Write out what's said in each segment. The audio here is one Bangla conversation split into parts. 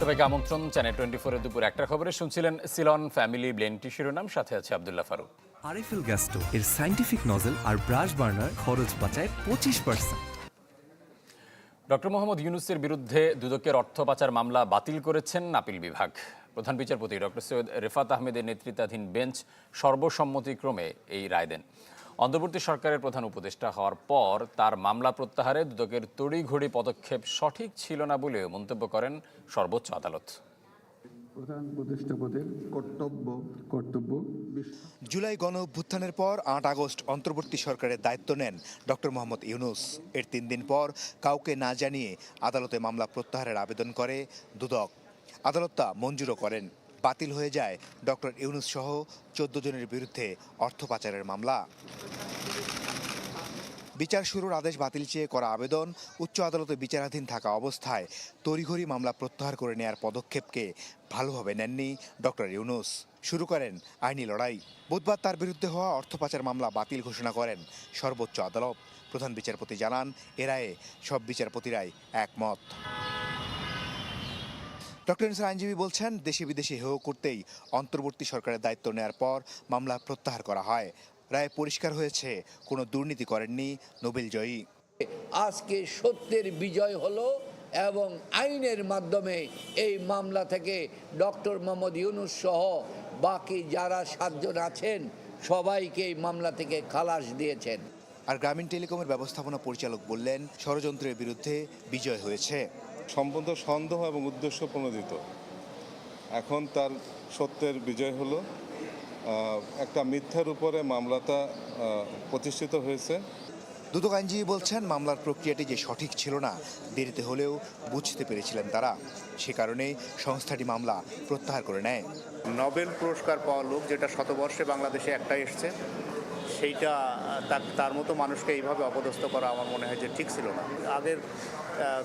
সবাইকে আমন্ত্রণ চ্যানেল টোয়েন্টি ফোরের দুপুর একটা খবরে। শুনছিলেন সিলন ফ্যামিলি ব্লেন্টি শিরোনাম সাথে আছে আবদুল্লাহ ফারুক। আরএফএল গ্যাস্টো এর সাইন্টিফিক নজল আর ব্রাশ বার্নার খরচ বাঁচায় পঁচিশ পার্সেন্ট ডক্টর মোহাম্মদ ইউনুসের বিরুদ্ধে দুদকের অর্থ পাচার মামলা বাতিল করেছেন আপিল বিভাগ। প্রধান বিচারপতি ডক্টর সৈয়দ রেফাত আহমেদের নেতৃত্বাধীন বেঞ্চ সর্বসম্মতিক্রমে এই রায় দেন। অন্তর্বর্তী সরকারের প্রধান উপদেষ্টা হওয়ার পর তার মামলা প্রত্যাহারে দুদকের তড়িঘড়ি পদক্ষেপ সঠিক ছিল না বলেও মন্তব্য করেন সর্বোচ্চ আদালত। প্রধান উপদেষ্টা পদের কর্তব্য কর্তব্য জুলাই গণ অভ্যুত্থানের পর আট আগস্ট অন্তর্বর্তী সরকারের দায়িত্ব নেন ডক্টর মোহাম্মদ ইউনুস। এর তিন দিন পর কাউকে না জানিয়ে আদালতে মামলা প্রত্যাহারের আবেদন করে দুদক। আদালত তা মঞ্জুরও করেন। বাতিল হয়ে যায় ডক্টর ইউনুস সহ চোদ্দ জনের বিরুদ্ধে অর্থ পাচারের মামলা। বিচার শুরুর আদেশ বাতিল চেয়ে করা আবেদন, উচ্চ আদালতে বিচারাধীন থাকা অবস্থায় তড়িঘড়ি মামলা প্রত্যাহার করে নেয়ার পদক্ষেপকে ভালোভাবে নেননি ডক্টর ইউনুস। শুরু করেন আইনি লড়াই। বুধবার তার বিরুদ্ধে হওয়া অর্থ পাচার মামলা বাতিল ঘোষণা করেন সর্বোচ্চ আদালত। প্রধান বিচারপতি জানান, এ রায়ে সব বিচারপতিরাই একমত। ডক্টর ইনসার আইনজীবী বলছেন দেশে বিদেশে হেয় করতেই অন্তর্বর্তী সরকারের দায়িত্ব নেওয়ার পর মামলা প্রত্যাহার করা হয়। রায়ে পরিষ্কার হয়েছে কোনো দুর্নীতি করেননি নোবেল জয়ী। আজকে সত্যের বিজয় হলো এবং আইনের মাধ্যমে এই মামলা থেকে ডক্টর মোহাম্মদ ইউনুস সহ বাকি যারা সাতজন আছেন সবাইকে এই মামলা থেকে খালাস দিয়েছেন। আর গ্রামীণ টেলিকমের ব্যবস্থাপনা পরিচালক বললেন ষড়যন্ত্রের বিরুদ্ধে বিজয় হয়েছে। সম্পূর্ণ সন্দেহ এবং উদ্দেশ্য প্রণোদিত। এখন তার সত্যের বিজয় হলো একটা মিথ্যার উপরে মামলাটা প্রতিষ্ঠিত হয়েছে। দুদক আইনজীবী বলছেন মামলার প্রক্রিয়াটি যে সঠিক ছিল না দেরিতে হলেও বুঝতে পেরেছিলেন তারা। সে কারণেই সংস্থাটি মামলা প্রত্যাহার করে নেয়। নোবেল পুরস্কার পাওয়া লোক যেটা শতবর্ষে বাংলাদেশে একটা এসছে সেইটা তার মতো মানুষকে এইভাবে অপদস্থ করা আমার মনে হয় যে ঠিক ছিল না। আগের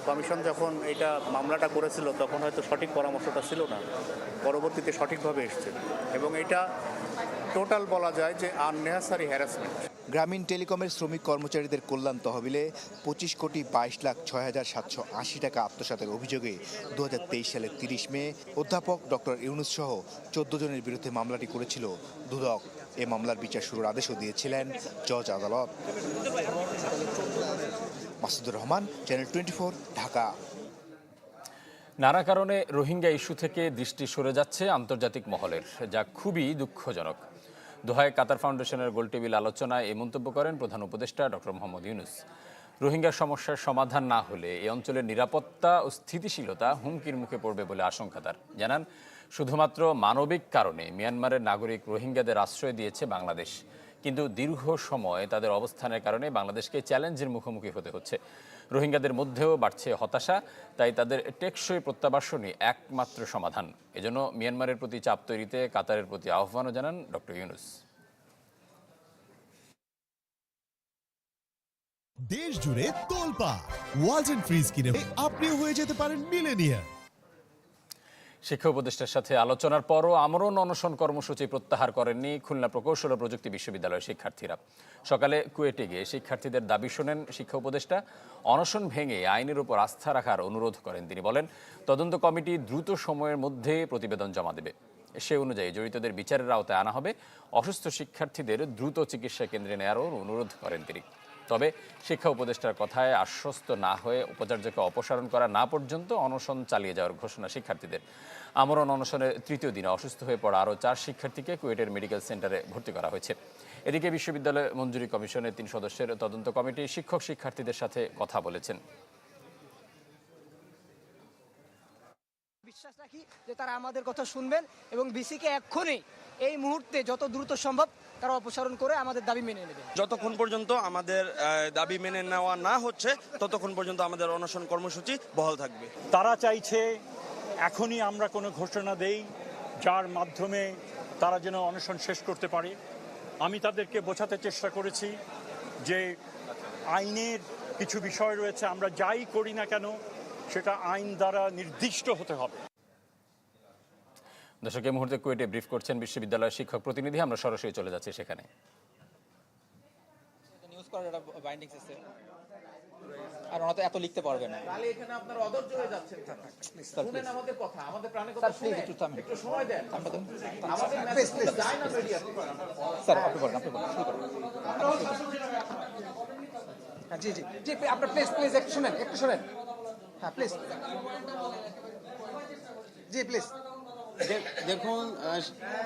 কমিশন যখন এটা মামলাটা করেছিল, তখন হয়তো সঠিক পরামর্শটা ছিল না। পরবর্তীতে সঠিকভাবে এসছে। এবং এটা টোটাল বলা যায় যে আননেসারি হ্যারাসমেন্ট গ্রামীণ টেলিকমের শ্রমিক কর্মচারীদের কল্যাণ তহবিলে পঁচিশ কোটি বাইশ লাখ ছয় হাজার সাতশো আশি টাকা আত্মসাতের অভিযোগে দু হাজার তেইশ সালের তিরিশ মে অধ্যাপক ডক্টর ইউনুস সহ চোদ্দ জনের বিরুদ্ধে মামলাটি করেছিল দুদক। এ মামলার বিচার শুরুর আদেশও দিয়েছিলেন জজ আদালত। Masudur Rahman channel twenty Dhaka. নানা কারণে রোহিঙ্গা ইস্যু থেকে দৃষ্টি সরে যাচ্ছে আন্তর্জাতিক মহলের, যা খুবই দুঃখজনক। দোহায় কাতার ফাউন্ডেশনের গোলটেবিল আলোচনায় এই মন্তব্য করেন প্রধান উপদেষ্টা ডক্টর মোহাম্মদ ইউনুস। রোহিঙ্গা সমস্যার সমাধান না হলে এই অঞ্চলের নিরাপত্তা ও স্থিতিশীলতা হুমকির মুখে পড়বে বলে আশঙ্কা তার। জানান শুধুমাত্র মানবিক কারণে মিয়ানমারের নাগরিক রোহিঙ্গাদের আশ্রয় দিয়েছে বাংলাদেশ। কিন্তু দীর্ঘ সময় তাদের অবস্থানের কারণে বাংলাদেশকে চ্যালেঞ্জের মুখোমুখি হতে হচ্ছে। রোহিঙ্গাদের মধ্যেও বাড়ছে হতাশা, তাই তাদের টেকসই প্রত্যাবাসনই একমাত্র সমাধান। এজন্য মিয়ানমারের প্রতি চাপ তৈরিতে কাতারের প্রতি আহ্বানও জানান ডক্টর ইউনুস। দেশ জুড়ে তোলপা ওয়ালটন ফ্রিজ কিনে আপনিও হয়ে যেতে পারেন মিলেনিয়ার শিক্ষা উপদেষ্টার সাথে আলোচনার পরও আমরণ অনশন কর্মসূচি প্রত্যাহার করেননি খুলনা প্রকৌশল ও প্রযুক্তি বিশ্ববিদ্যালয়ের শিক্ষার্থীরা। সকালে কুয়েটে গিয়ে শিক্ষার্থীদের দাবি শোনেন শিক্ষা উপদেষ্টা। অনশন ভেঙে আইনের উপর আস্থা রাখার অনুরোধ করেন তিনি বলেন, তদন্ত কমিটি দ্রুত সময়ের মধ্যে প্রতিবেদন জমা দেবে। সে অনুযায়ী জড়িতদের বিচারের আওতায় আনা হবে। অসুস্থ শিক্ষার্থীদের দ্রুত চিকিৎসা কেন্দ্রে নেওয়ারও অনুরোধ করেন তিনি। তবে শিক্ষা উপদেষ্টার কথায় আশ্বস্ত না হয়ে উপাচার্যকে অপসারণ করা না পর্যন্ত অনশন চালিয়ে যাওয়ার ঘোষণা শিক্ষার্থীদের। আমরণ অনশনের তৃতীয় দিনে অসুস্থ হয়ে পড়া আরও চার শিক্ষার্থীকে কুয়েটের মেডিকেল সেন্টারে ভর্তি করা হয়েছে। এদিকে বিশ্ববিদ্যালয় মঞ্জুরি কমিশনের তিন সদস্যের তদন্ত কমিটি শিক্ষক শিক্ষার্থীদের সাথে কথা বলেছেন। বিশ্বাস রাখি যে তারা আমাদের কথা শুনবেন এবং বিসিকে এক্ষুনি এই মুহূর্তে যত দ্রুত সম্ভব তারা অপসারণ করে আমাদের দাবি মেনে নেবে। যতক্ষণ পর্যন্ত আমাদের দাবি মেনে নেওয়া না হচ্ছে ততক্ষণ পর্যন্ত আমাদের অনশন কর্মসূচি বহাল থাকবে। তারা চাইছে এখনই আমরা কোনো ঘোষণা দেই যার মাধ্যমে তারা যেন অনশন শেষ করতে পারে। আমি তাদেরকে বোঝাতে চেষ্টা করেছি যে আইনের কিছু বিষয় রয়েছে আমরা যাই করি না কেন সেটা আইন দ্বারা নির্দিষ্ট হতে হবে। দর্শক এই মুহূর্তে কুয়েটে ব্রিফ করছেন বিশ্ববিদ্যালয়ের শিক্ষক প্রতিনিধি। আমরা সরাসরি চলে যাচ্ছি সেখানে। নিউজ করার একটা বাইন্ডিং সিস্টেম আর ওনা তো এত লিখতে পারবে না। তাহলে এখানে আপনারা অধৈর্য হয়ে যাচ্ছেন স্যার। শুনেন আমাদের কথা। আমাদের প্রাণের কথা শুনেন একটু থামেন একটু সময় দেন। আমরা তো- আমাদের প্লিজ প্লিজ যায় না মিডিয়াতে স্যার আপনি বলেন আপনি বলেন শুরু করুন। হ্যাঁ জি জি। জি আপনার প্লিজ প্লিজ একটু শুনেন একটু শুনেন। হ্যাঁ প্লিজ জি প্লিজ দেখুন আহ,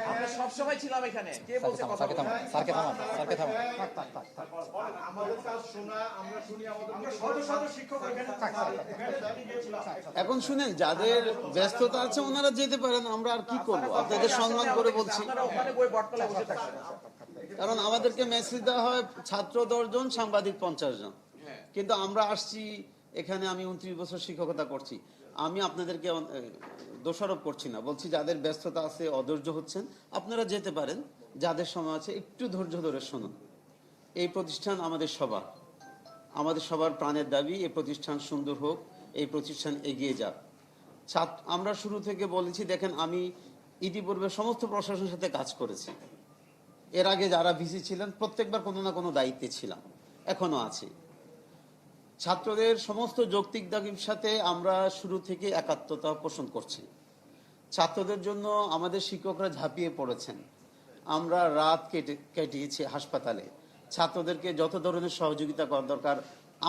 আমরা সব সময় ছিলাম এখানে কে বলছে কথা স্যারকে থামান স্যারকে থামান স্যারকে থামান এখন শুনেন যাদের ব্যস্ততা আছে ওনারা যেতে পারেন আমরা আর কি করব আপনাদের সম্মান করে বলছি কারণ আমাদেরকে মেসেজ দেওয়া হয় ছাত্র দশজন সাংবাদিক পঞ্চাশ জন কিন্তু আমরা আসছি এখানে আমি উনত্রিশ বছর শিক্ষকতা করছি আমি আপনাদেরকে দোষারোপ করছি না। বলছি যাদের ব্যস্ততা আছে, অধৈর্য হচ্ছেন, আপনারা যেতে পারেন। যাদের সময় আছে, একটু ধৈর্য ধরে শুনুন। এই প্রতিষ্ঠান আমাদের সবার। আমাদের সবার প্রাণের দাবি, এই প্রতিষ্ঠান সুন্দর হোক, এই প্রতিষ্ঠান এগিয়ে যাক। ছাত্র আমরা শুরু থেকে বলেছি, দেখেন, আমি ইতিপূর্বে সমস্ত প্রশাসনের সাথে কাজ করেছি। এর আগে যারা ভিসি ছিলেন, প্রত্যেকবার কোনো না কোনো দায়িত্বে ছিলাম। এখনও আছি। ছাত্রদের সমস্ত যৌক্তিক দাবির সাথে আমরা শুরু থেকে একাত্মতা পোষণ করছি। ছাত্রদের জন্য আমাদের শিক্ষকরা ঝাঁপিয়ে পড়েছেন। আমরা রাত কেটে কেটিয়েছি হাসপাতালে। ছাত্রদেরকে যত ধরনের সহযোগিতা করা দরকার,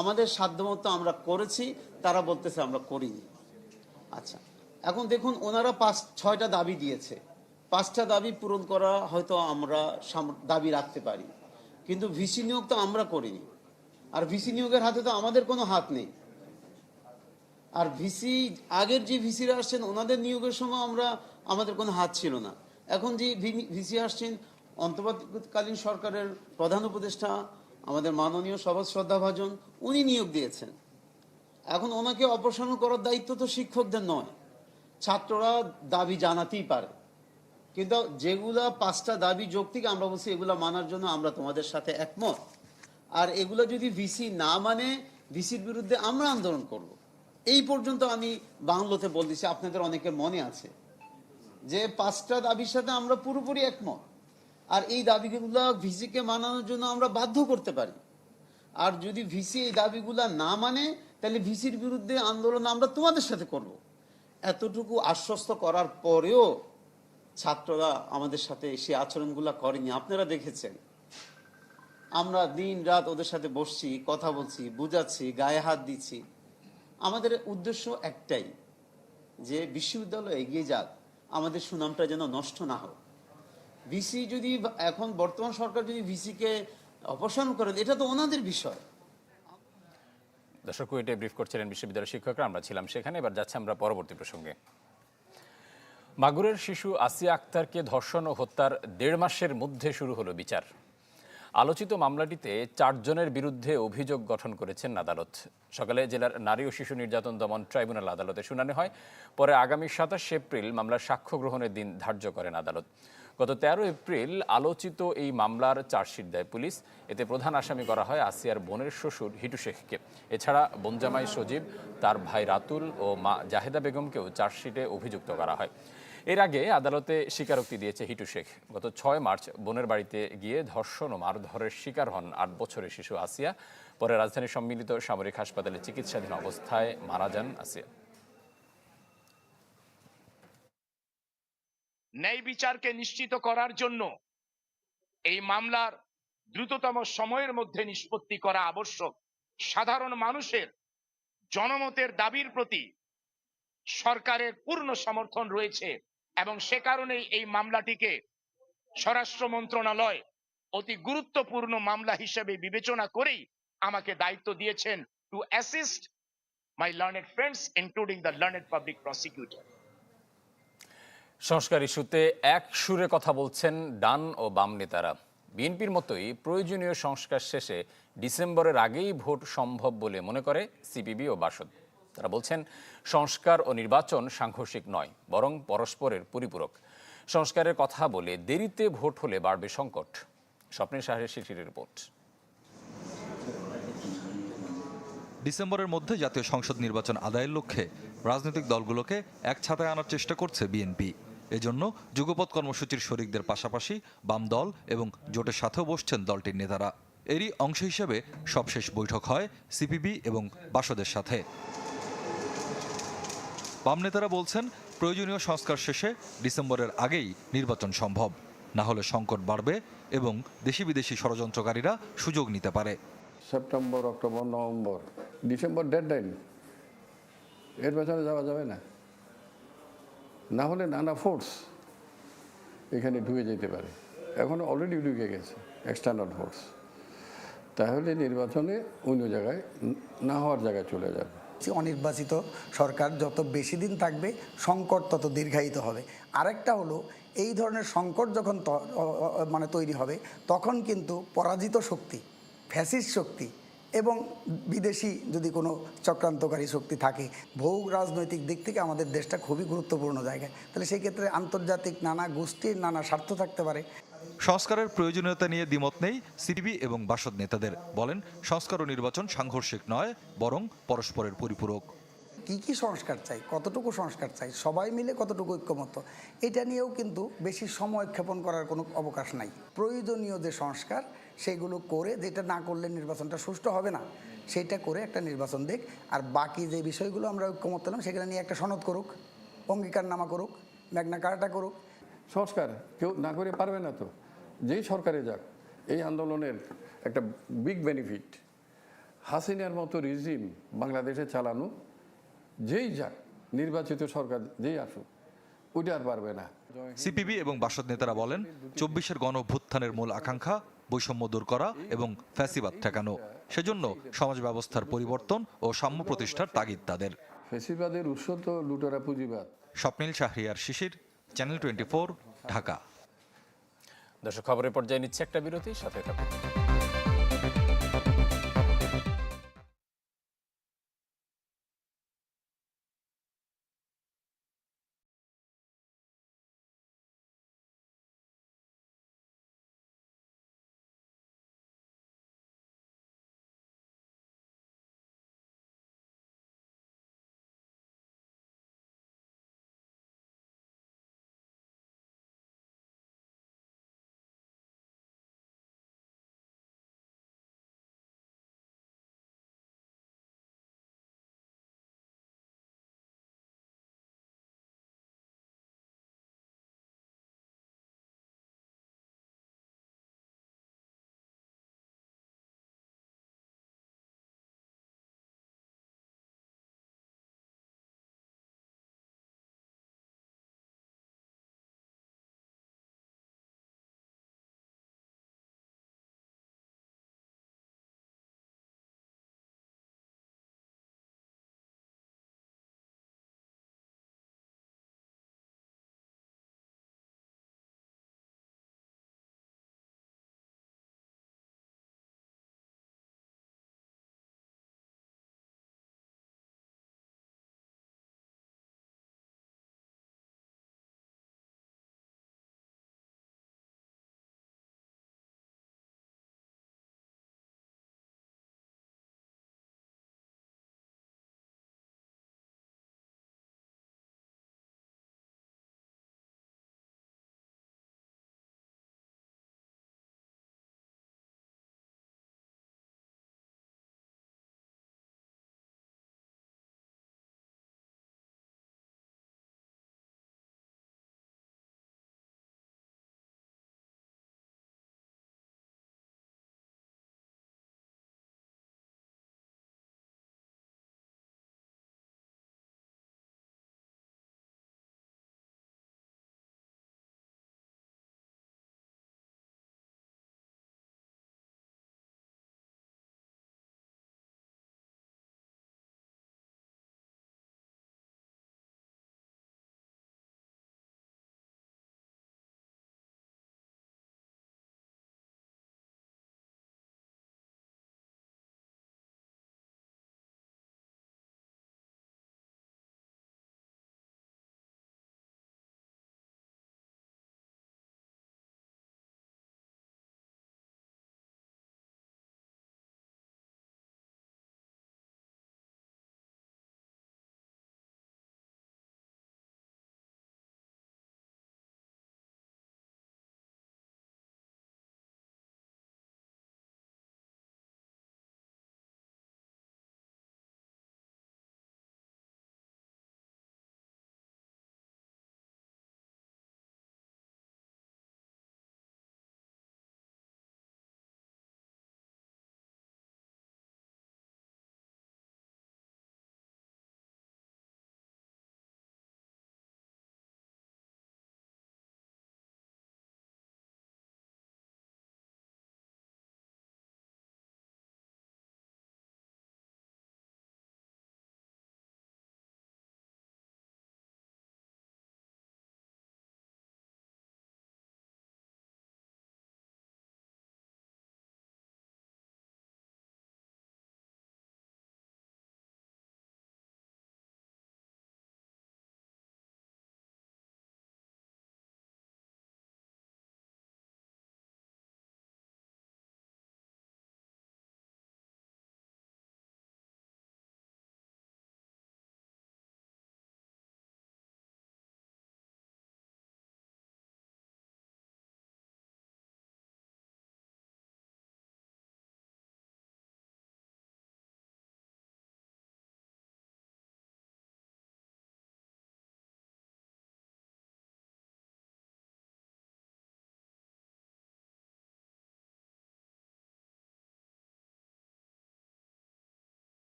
আমাদের সাধ্যমতো আমরা করেছি, তারা বলতেছে আমরা করিনি। আচ্ছা এখন দেখুন ওনারা পাঁচ, ছয়টা দাবি দিয়েছে। পাঁচটা দাবি পূরণ করা হয়তো আমরা দাবি রাখতে পারি। কিন্তু ভিসি নিয়োগ তো আমরা করিনি। আর ভিসি নিয়োগের হাতে তো আমাদের কোনো হাত নেই। আর ভিসি আগের যে ভিসিরা আসছেন, ওনাদের নিয়োগের সময় আমরা, আমাদের কোনো হাত ছিল না। এখন যে ভিসি আসছেন, অন্তর্বর্তীকালীন সরকারের প্রধান উপদেষ্টা, আমাদের মাননীয় সভা শ্রদ্ধাভাজন, উনি নিয়োগ দিয়েছেন। এখন ওনাকে অপসারণ করার দায়িত্ব তো শিক্ষকদের নয়। ছাত্ররা দাবি জানাতেই পারে। কিন্তু যেগুলা পাঁচটা দাবি যৌক্তিক, আমরা বলছি এগুলা মানার জন্য আমরা তোমাদের সাথে একমত। আর এগুলো যদি ভিসি না মানে ভিসির বিরুদ্ধে আমরা আন্দোলন করব। এই পর্যন্ত আমি বাংলোতে বলতেছি আপনাদের অনেকের মনে আছে যে পাঁচটা দাবির সাথে আমরা পুরোপুরি একমত আর এই দাবিগুলো ভিসিকে মানানোর জন্য আমরা বাধ্য করতে পারি আর যদি ভিসি এই দাবিগুলা না মানে তাহলে ভিসির বিরুদ্ধে আন্দোলন আমরা তোমাদের সাথে করব। এতটুকু আশ্বস্ত করার পরেও ছাত্ররা আমাদের সাথে সে আচরণগুলো করেনি আপনারা দেখেছেন আমরা দিন রাত ওদের সাথে বসছি, কথা বলছি, বুঝাচ্ছি, গায়ে হাত দিচ্ছি। আমাদের উদ্দেশ্য একটাই, যে বিশ্ববিদ্যালয় এগিয়ে যাক, আমাদের সুনামটা যেন নষ্ট না হোক। ভিসি যদি এখন বর্তমান সরকার যদি ভিসিকে অপসারণ করেন এটা তো ওনাদের বিষয়। দর্শক কুয়েটে ব্রিফ করছিলেন বিশ্ববিদ্যালয়ের শিক্ষকরা, আমরা ছিলাম সেখানে, এবার যাচ্ছে আমরা পরবর্তী প্রসঙ্গে। মাগুরের শিশু আসিয়া আক্তারকে ধর্ষণ ও হত্যার দেড় মাসের মধ্যে শুরু হলো বিচার। আলোচিত মামলাটিতে চারজনের বিরুদ্ধে অভিযোগ গঠন করেছেন আদালত। সকালে জেলার নারী ও শিশু নির্যাতন দমন ট্রাইব্যুনাল আদালতে শুনানি হয়। পরে আগামী সাতাশ এপ্রিল মামলার সাক্ষ্য গ্রহণের দিন ধার্য করেন আদালত। গত তেরো এপ্রিল আলোচিত এই মামলার চার্জশিট দেয় পুলিশ। এতে প্রধান আসামি করা হয় আসিয়ার বোনের শ্বশুর হিটু শেখকে। এছাড়া বনজামাই সজীব, তার ভাই রাতুল ও মা জাহেদা বেগমকেও চার্জশিটে অভিযুক্ত করা হয়। এর আগে আদালতে স্বীকারোক্তি দিয়েছে হিটু শেখ। গত ছয় মার্চ বোনের বাড়িতে গিয়ে ধর্ষণ ও মারধরের শিকার হন আট বছরের শিশু আসিয়া। পরে রাজধানীর সম্মিলিত সামরিক হাসপাতালে চিকিৎসাধীন অবস্থায় মারা যান আসিয়া। ন্যায় বিচারকে নিশ্চিত করার জন্য এই মামলার দ্রুততম সময়ের মধ্যে নিষ্পত্তি করা আবশ্যক। সাধারণ মানুষের জনমতের দাবির প্রতি সরকারের পূর্ণ সমর্থন রয়েছে। এবং সে কারণেই এই মামলাটিকে স্বরাষ্ট্র মন্ত্রণালয় অতি গুরুত্বপূর্ণ মামলা হিসেবে বিবেচনা করেই আমাকে দায়িত্ব দিয়েছেন to assist my learned friends including the learned public prosecutor সংস্কার ইস্যুতে এক সুরে কথা বলছেন ডান ও বাম নেতারা। বিএনপির মতোই প্রয়োজনীয় সংস্কার শেষে ডিসেম্বরের আগেই ভোট সম্ভব বলে মনে করে সিপিবি ও বাসদ। তারা বলছেন, সংস্কার ও নির্বাচন সাংঘর্ষিক নয়, বরং পরস্পরের পরিপূরক। সংস্কারের কথা বলে দেরিতে ভোট হলে বাড়বে সংকট। স্বপ্নের সাহের শিশির রিপোর্ট। ডিসেম্বরের মধ্যে জাতীয় সংসদ নির্বাচন আদায়ের লক্ষ্যে রাজনৈতিক দলগুলোকে এক ছাতায় আনার চেষ্টা করছে বিএনপি। এজন্য যুগপৎ কর্মসূচির শরিকদের পাশাপাশি বাম দল এবং জোটের সাথেও বসছেন দলটির নেতারা। এরই অংশ হিসেবে সবশেষ বৈঠক হয় সিপিবি এবং বাসদের সাথে। বাম নেতারা বলছেন, প্রয়োজনীয় সংস্কার শেষে ডিসেম্বরের আগেই নির্বাচন সম্ভব। না হলে সংকট বাড়বে এবং দেশি বিদেশি ষড়যন্ত্রকারীরা সুযোগ নিতে পারে। September, October, November, December deadline এর পেছনে যাওয়া যাবে না। না হলে নানা ফোর্স এখানে ঢুকে যেতে পারে। এখন অলরেডি ঢুকে গেছে এক্সটার্নাল ফোর্স তাহলে নির্বাচনে অন্য জায়গায় না হওয়ার জায়গায় চলে যাবে। যে অনির্বাচিত সরকার যত বেশি দিন থাকবে সংকট তত দীর্ঘায়িত হবে। আরেকটা হলো, এই ধরনের সংকট যখন মানে তৈরি হবে, তখন কিন্তু পরাজিত শক্তি, ফ্যাসিস্ট শক্তি এবং বিদেশি যদি কোনো চক্রান্তকারী শক্তি থাকে ভৌ রাজনৈতিক দিক থেকে আমাদের দেশটা খুবই গুরুত্বপূর্ণ জায়গায় তাহলে সেই ক্ষেত্রে আন্তর্জাতিক নানা গোষ্ঠীর নানা স্বার্থ থাকতে পারে। সংস্কারের প্রয়োজনীয়তা নিয়ে দ্বিমত নেই সিপিবি এবং বাসদ নেতাদের। বলেন, সংস্কার ও নির্বাচন সাংঘর্ষিক নয়, বরং পরস্পরের পরিপূরক। কি কি সংস্কার চাই? কতটুকু সংস্কার চাই? সবাই মিলে কতটুকু ঐক্যমত এটা নিয়েও কিন্তু বেশি সময় ক্ষেপণ করার কোনো অবকাশ নাই। প্রয়োজনীয় যে সংস্কার, সেগুলো করে যেটা না করলে নির্বাচনটা সুষ্ঠু হবে না, সেটা করে একটা নির্বাচন দেখ আর বাকি যে বিষয়গুলো আমরা ঐক্যমত পেলাম সেগুলো নিয়ে একটা সনদ করুক, অঙ্গীকারনামা করুক, ম্যাগনা কার্টা করুক সংস্কার কেউ না করে পারবে না তো। যেই সরকারে যাক এই আন্দোলনের একটা বিগ বেনিফিট হাসিনার মতো রিজিম বাংলাদেশে চালানো যেই যাক নির্বাচিত সরকার যেই আসুক ওইটা আর পারবে না। সিপিবি এবং বাসদ নেতারা বলেন চব্বিশের গণ অভ্যুত্থানের মূল আকাঙ্ক্ষা বৈষম্য দূর করা এবং ফ্যাসিবাদ ঠেকানো। সেজন্য সমাজ ব্যবস্থার পরিবর্তন ও সাম্য প্রতিষ্ঠার তাগিদ তাদের। ফেসিবাদের উৎস তো লুটেরা পুঁজিবাদ। স্বপ্নীল শাহরিয়ার শিশির চ্যানেল টোয়েন্টি ঢাকা দর্শক খবরের পর্যায়ে নিচ্ছে একটা বিরতি সাথে থাকুন।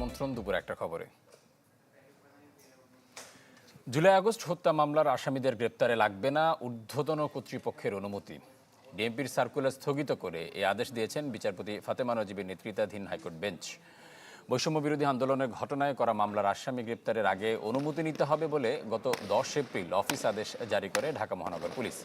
আমন্ত্রণ দুপুর একটা খবরে। জুলাই আগস্ট হত্যা মামলার আসামিদের গ্রেপ্তারে লাগবে না ঊর্ধ্বতন কর্তৃপক্ষের অনুমতি। ডিএমপির সার্কুলার স্থগিত করে এই আদেশ দিয়েছেন বিচারপতি ফাতেমা নজিবের নেতৃত্বাধীন হাইকোর্ট বেঞ্চ। বৈষম্য বিরোধী আন্দোলনের ঘটনায় করা মামলার আসামি গ্রেপ্তারের আগে অনুমতি নিতে হবে বলে গত দশ এপ্রিল অফিস আদেশ জারি করে ঢাকা মহানগর পুলিশ।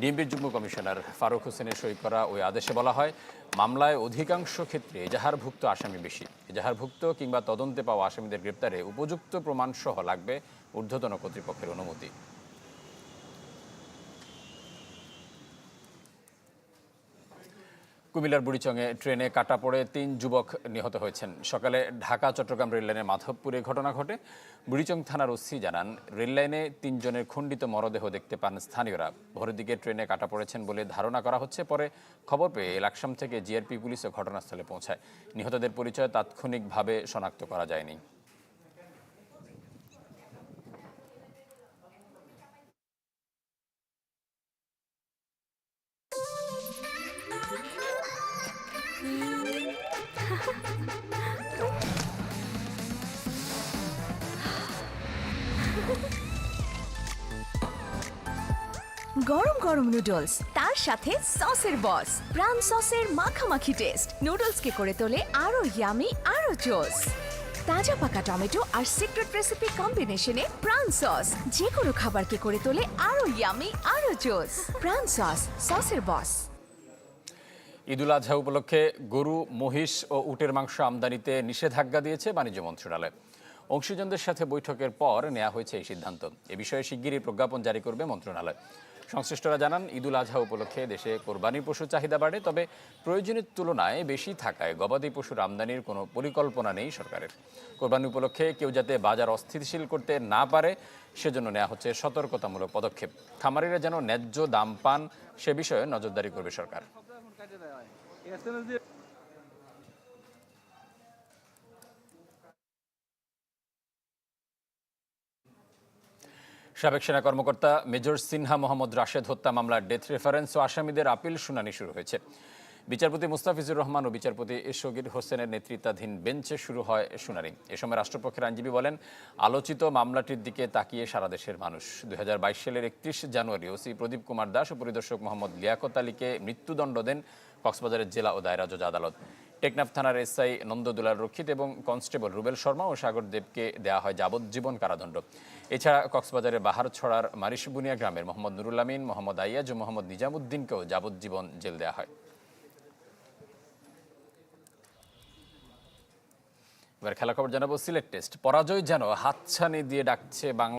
ডিএমপির যুগ্ম কমিশনার ফারুক হোসেনের সই করা ওই আদেশে বলা হয়, মামলায় অধিকাংশ ক্ষেত্রে এজাহারভুক্ত আসামি বেশি। এজাহারভুক্ত কিংবা তদন্তে পাওয়া আসামিদের গ্রেপ্তারে উপযুক্ত প্রমাণসহ লাগবে ঊর্ধ্বতন কর্তৃপক্ষের অনুমতি। কুমিল্লার বুড়িচংয়ে ট্রেনে কাটা পড়ে তিন যুবক নিহত হয়েছেন। সকালে ঢাকা, চট্টগ্রাম রেললাইনের মাধবপুরে ঘটনা ঘটে। বুড়িচং থানার ওসি জানান, রেললাইনে তিনজনের খণ্ডিত মরদেহ দেখতে পান স্থানীয়রা। ভোরের দিকে ট্রেনে কাটা পড়েছেন বলে ধারণা করা হচ্ছে। পরে খবর পেয়ে লাকসাম থেকে জিআরপি পুলিশও ঘটনাস্থলে পৌঁছায়। নিহতদের পরিচয় তাৎক্ষণিকভাবে শনাক্ত করা যায়নি। গরম গরম নুডলস তার সাথে সসের বস প্রাণ সসের মাখামাখি টেস্ট নুডলসকে করে তোলে আরও ইয়ামি আরও জোস। তাজা পাকা টমেটো আর সিক্রেট রেসিপি কম্বিনেশনে প্রাণ সস যে কোনো খাবারকে করে তোলে আরও ইয়ামি আরও জোস। প্রাণ সস সসের বস ঈদুল আজহা উপলক্ষে গরু, মহিষ ও উটের মাংস আমদানিতে নিষেধাজ্ঞা দিয়েছে বাণিজ্য মন্ত্রণালয়। অংশীজনদের সাথে বৈঠকের পর নেওয়া হয়েছে এই সিদ্ধান্ত। এ বিষয়ে শিগগিরই প্রজ্ঞাপন জারি করবে মন্ত্রণালয়। সংশ্লিষ্টরা জানান, ঈদুল আজহা উপলক্ষে দেশে কোরবানি পশুর চাহিদা বাড়ে, তবে প্রয়োজনের তুলনায় বেশি থাকায় গবাদি পশুর আমদানির কোনো পরিকল্পনা নেই সরকারের। কোরবানি উপলক্ষে কেউ যাতে বাজার অস্থিতিশীল করতে না পারে, সেজন্য নেওয়া হচ্ছে সতর্কতামূলক পদক্ষেপ। খামারিরা যেন ন্যায্য দাম পান, সে বিষয়ে নজরদারি করবে সরকার। সাবেক সেনা কর্মকর্তা মেজর সিনহা মোহাম্মদ রাশেদ হত্যা মামলার ডেথ রেফারেন্স ও আসামিদের আপিল শুনানি শুরু হয়েছে। বিচারপতি মুস্তাফিজুর রহমান ও বিচারপতি শগির হোসেনের নেতৃত্বাধীন বেঞ্চে শুরু হয় শুনানি। এ সময় রাষ্ট্রপক্ষের আইনজীবী বলেন, আলোচিত মামলাটির দিকে তাকিয়ে সারা দেশের মানুষ। দু হাজার বাইশ সালের একত্রিশ জানুয়ারি ওসি প্রদীপ কুমার দাস ও পরিদর্শক মোহাম্মদ লিয়াকত আলীকে মৃত্যুদণ্ড দেন কক্সবাজারের জেলা ও দায়রা জজ আদালত। টেকনাফ থানার এসআই নন্দদুলার রক্ষিত এবং কনস্টেবল রুবেল শর্মা ও সাগর দেবকে দেওয়া হয় যাবজ্জীবন কারাদণ্ড। এছাড়া কক্সবাজারের বাহারছড়ার মারিশবুনিয়া গ্রামের মোহাম্মদ নুরুল আমিন, মোহাম্মদ আইয়াজ ও মোহাম্মদ নিজামুদ্দিনকেও যাবজ্জীবন জেল দেওয়া হয়। এবার খেলা খবর জানাব সিলেট টেস্ট। পরাজয় যেন হাতছানি দিয়ে ডাকছে বাংলা